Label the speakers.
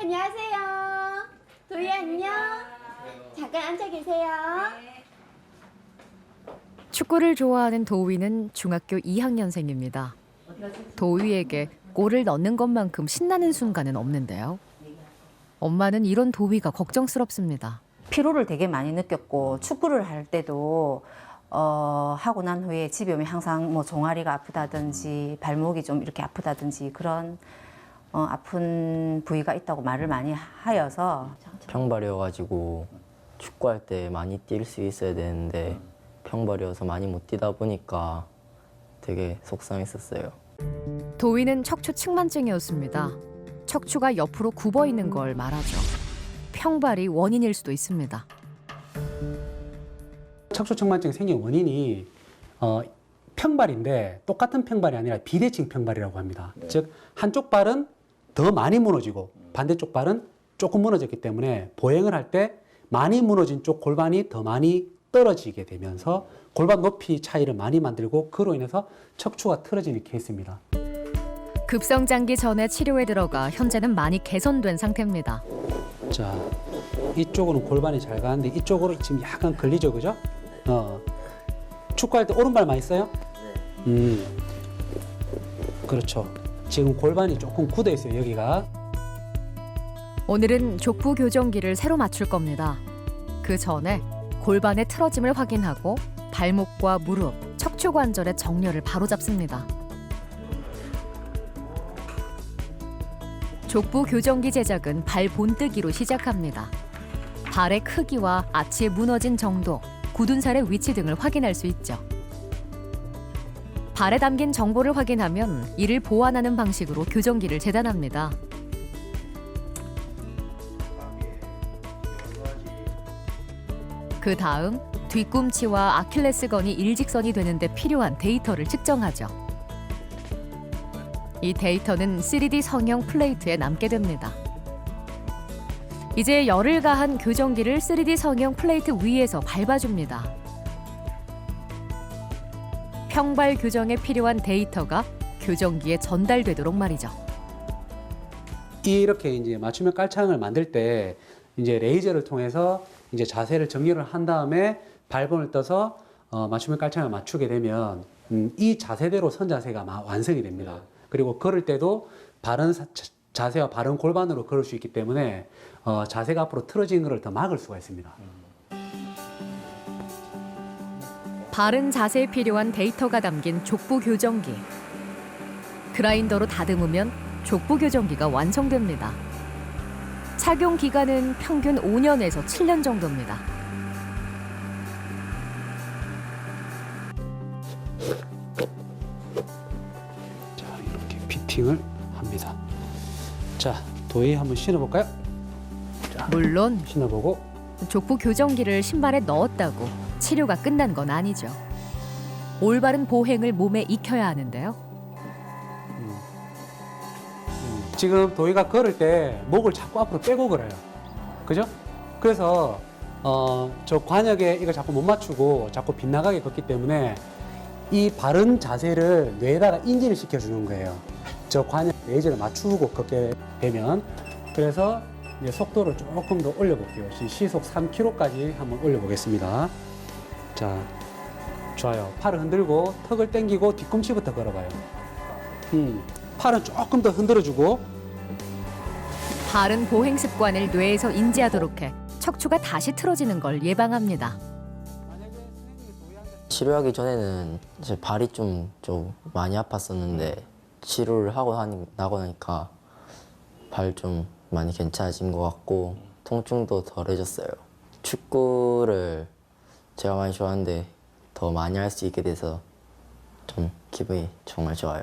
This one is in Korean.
Speaker 1: 안녕하세요. 도희 안녕. 잠깐 앉아 계세요.
Speaker 2: 축구를 좋아하는 도휘는 중학교 2학년생입니다. 도휘에게 골을 넣는 것만큼 신나는 순간은 없는데요. 엄마는 이런 도휘가 걱정스럽습니다.
Speaker 3: 피로를 되게 많이 느꼈고 축구를 할 때도 어, 하고 난 후에 집에 오면 항상 뭐 종아리가 아프다든지 발목이 좀 이렇게 아프다든지 그런 어, 아픈 부위가 있다고 말을 많이 하여서
Speaker 4: 평발이어가지고 축구할 때 많이 뛸 수 있어야 되는데 평발이어서 많이 못 뛰다 보니까 되게 속상했었어요.
Speaker 2: 도휘는 척추 측만증이었습니다. 척추가 옆으로 굽어 있는 걸 말하죠. 평발이 원인일 수도 있습니다.
Speaker 5: 척추 측만증 생긴 원인이 어, 평발인데 똑같은 평발이 아니라 비대칭 평발이라고 합니다. 즉 한쪽 발은 더 많이 무너지고 반대쪽 발은 조금 무너졌기 때문에 보행을 할 때 많이 무너진 쪽 골반이 더 많이 떨어지게 되면서 골반 높이 차이를 많이 만들고 그로 인해서 척추가 틀어지는 케이스입니다.
Speaker 2: 급성장기 전에 치료에 들어가 현재는 많이 개선된 상태입니다.
Speaker 5: 자, 이쪽으로는 골반이 잘 가는데 이쪽으로 지금 약간 걸리죠, 그죠? 어. 축구할 때 오른발 많이 써요? 음. 그렇죠. 지금 골반이 조금 굳어 있어요, 여기가.
Speaker 2: 오늘은 족부 교정기를 새로 맞출 겁니다. 그 전에 골반의 틀어짐을 확인하고 발목과 무릎, 척추 관절의 정렬을 바로잡습니다. 족부 교정기 제작은 발 본뜨기로 시작합니다. 발의 크기와 아치의 무너진 정도, 굳은 살의 위치 등을 확인할 수 있죠. 발에 담긴 정보를 확인하면 이를 보완하는 방식으로 교정기를 재단합니다. 그 다음 뒤꿈치와 아킬레스건이 일직선이 되는데 필요한 데이터를 측정하죠. 이 데이터는 3D 성형 플레이트에 남게 됩니다. 이제 열을 가한 교정기를 3D 성형 플레이트 위에서 밟아줍니다. 평발 교정에 필요한 데이터가 교정기에 전달되도록 말이죠.
Speaker 5: 이렇게 이제 맞춤형 깔창을 만들 때 이제 레이저를 통해서 이제 자세를 정렬을 한 다음에 발본을 떠서 어, 맞춤형 깔창을 맞추게 되면 음, 이 자세대로 선 자세가 마- 완성이 됩니다. 그리고 걸을 때도 바른 사- 자- 자세와 바른 골반으로 걸을 수 있기 때문에 어, 자세가 앞으로 틀어지는 것을 더 막을 수가 있습니다.
Speaker 2: 바른 자세에 필요한 데이터가 담긴 족부 교정기. 그라인더로 다듬으면 족부 교정기가 완성됩니다. 착용 기간은 평균 5년에서 7년 정도입니다.
Speaker 5: 자, 이렇게 피팅을 합니다. 자, 도에 한번 신어볼까요?
Speaker 2: 물론
Speaker 5: 신어보고
Speaker 2: 족부 교정기를 신발에 넣었다고 치료가 끝난 건 아니죠. 올바른 보행을 몸에 익혀야 하는데요.
Speaker 5: 지금 도희가 걸을 때 목을 자꾸 앞으로 빼고 걸어요. 그죠? 그래서 어, 저 관역에 이걸 자꾸 못 맞추고 자꾸 빗나가게 걷기 때문에 이 바른 자세를 뇌에다가 인지를 시켜주는 거예요. 저 관역 레이저를 맞추고 걷게 되면 그래서 이제 속도를 조금 더 올려볼게요. 시- 시속 3km까지 한번 올려보겠습니다. 자, 좋아요. 팔을 흔들고 턱을 당기고 뒤꿈치부터 걸어봐요. 음, 팔은 조금 더 흔들어주고
Speaker 2: 바른 보행 습관을 뇌에서 인지하도록 해 척추가 다시 틀어지는 걸 예방합니다.
Speaker 4: 치료하기 전에는 제 발이 좀, 좀 많이 아팠었는데 치료를 하고 나고 나니까 발 좀 많이 괜찮아진 것 같고 통증도 덜해졌어요. 축구를 제가 많이 좋아하는데 더 많이 할 수 있게 돼서 좀 기분이 정말 좋아요.